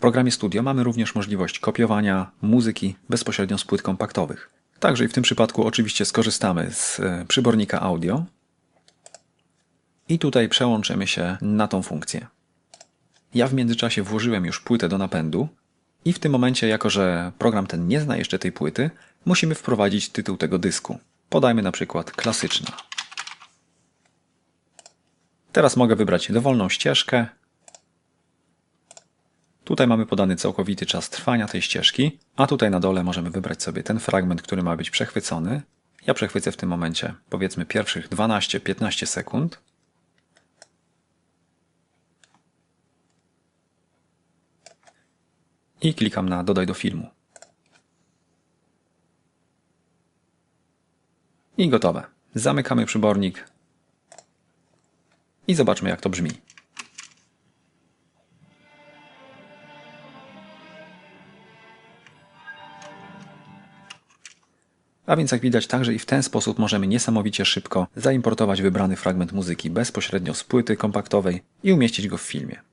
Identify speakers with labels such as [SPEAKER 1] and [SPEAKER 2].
[SPEAKER 1] programie Studio mamy również możliwość kopiowania muzyki bezpośrednio z płyt kompaktowych. Także i w tym przypadku oczywiście skorzystamy z e, przybornika audio i tutaj przełączymy się na tą funkcję. Ja w międzyczasie włożyłem już płytę do napędu i w tym momencie, jako że program ten nie zna jeszcze tej płyty, musimy wprowadzić tytuł tego dysku. Podajmy na przykład klasyczna. Teraz mogę wybrać dowolną ścieżkę. Tutaj mamy podany całkowity czas trwania tej ścieżki, a tutaj na dole możemy wybrać sobie ten fragment, który ma być przechwycony. Ja przechwycę w tym momencie powiedzmy pierwszych 12-15 sekund. I klikam na dodaj do filmu. I gotowe. Zamykamy przybornik i zobaczmy jak to brzmi. A więc jak widać także i w ten sposób możemy niesamowicie szybko zaimportować wybrany fragment muzyki bezpośrednio z płyty kompaktowej i umieścić go w filmie.